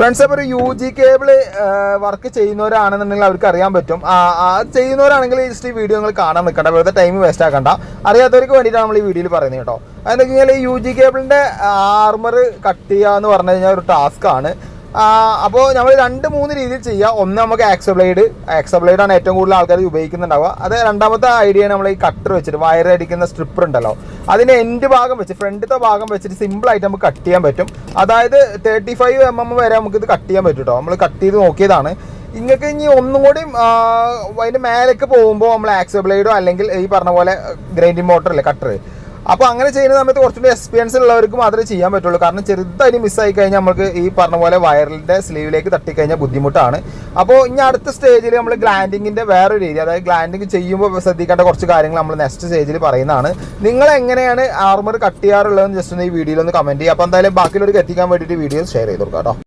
Friends അപ്പോൾ ഒരു U G cable work ചെയ്യുന്നവരാണെന്നുണ്ടെങ്കിൽ അവർക്ക് അറിയാൻ പറ്റും. ചെയ്യുന്നവരാണെങ്കിൽ ജസ്റ്റ് ഈ വീഡിയോ നിങ്ങൾ കാണാൻ നിൽക്കണ്ട. വെറുതെ ടൈം വേസ്റ്റ് ആക്കണ്ട. അറിയാത്തവർക്ക് വേണ്ടിയിട്ടാണ് നമ്മൾ ഈ വീഡിയോയിൽ പറയുന്നത് കേട്ടോ. അതെന്ന് വെച്ച് കഴിഞ്ഞാൽ യു ജി കേബിളിന്റെ ആർമർ കട്ട് ചെയ്യുക എന്ന് പറഞ്ഞു കഴിഞ്ഞാൽ ഒരു ടാസ്ക് ആണ്. അപ്പോൾ നമ്മൾ രണ്ട് മൂന്ന് രീതിയിൽ ചെയ്യുക ഒന്ന് നമുക്ക് ആക്സബ്ലൈഡ് ആണ് ഏറ്റവും കൂടുതൽ ആൾക്കാർ ഉപയോഗിക്കുന്നുണ്ടാവുക. അത് രണ്ടാമത്തെ ഐഡിയ നമ്മൾ ഈ കട്ടർ വെച്ചിട്ട് വയർ അടിക്കുന്ന സ്ട്രിപ്പർ ഉണ്ടല്ലോ. അതിന് എൻഡ് ഭാഗം വെച്ച് ഫ്രണ്ടിലത്തെ ഭാഗം വെച്ചിട്ട് സിമ്പിളായിട്ട് നമുക്ക് കട്ട് ചെയ്യാൻ പറ്റും. അതായത് തേർട്ടി ഫൈവ് എം എം വരെ നമുക്കിത് കട്ട് ചെയ്യാൻ പറ്റും കേട്ടോ നമ്മൾ കട്ട് ചെയ്ത് നോക്കിയതാണ്. ഇങ്ങൾക്ക് ഇനി ഒന്നും കൂടി അതിന്റെ മേലേക്ക് പോകുമ്പോൾ നമ്മൾ ആക്സബ്ലൈഡോ അല്ലെങ്കിൽ ഈ പറഞ്ഞ പോലെ ഗ്രൈൻഡിങ് മോട്ടർ അല്ലേ കട്ടർ അപ്പോൾ അങ്ങനെ ചെയ്യുന്ന സമയത്ത് കുറച്ചുകൂടി എക്സ്പീരിയൻസ് ഉള്ളവർക്ക് മാത്രമേ ചെയ്യാൻ പറ്റുള്ളൂ. കാരണം ചെറുതായി മിസ്സായി കഴിഞ്ഞാൽ നമുക്ക് ഈ പറഞ്ഞ പോലെ വയറിന്റെ സ്ലീവിലേക്ക് തട്ടിക്കഴിഞ്ഞാൽ ബുദ്ധിമുട്ടാണ്. അപ്പോൾ ഇനി അടുത്ത സ്റ്റേജിൽ നമ്മൾ ഗ്ലാൻഡിങ്ങിന്റെ വേറൊരു രീതി അതായത് ഗ്ലാൻഡിങ് ചെയ്യുമ്പോൾ ശ്രദ്ധിക്കേണ്ട കുറച്ച് കാര്യങ്ങൾ നമ്മൾ നെക്സ്റ്റ് സ്റ്റേജിൽ പറയുന്നതാണ്. നിങ്ങൾ എങ്ങനെയാണ് ആർമർ കട്ട് ചെയ്യാറുള്ളതെന്ന് ജസ്റ്റ് ഒന്ന് ഈ വീഡിയോയിൽ ഒന്ന് കമന്റ് ചെയ്യുക. അപ്പോൾ എന്തായാലും ബാക്കിയുള്ളവർക്ക് എത്തിക്കാൻ വേണ്ടിയിട്ട് വീഡിയോ ഷെയർ ചെയ്ത് കൊടുക്കാം കേട്ടോ.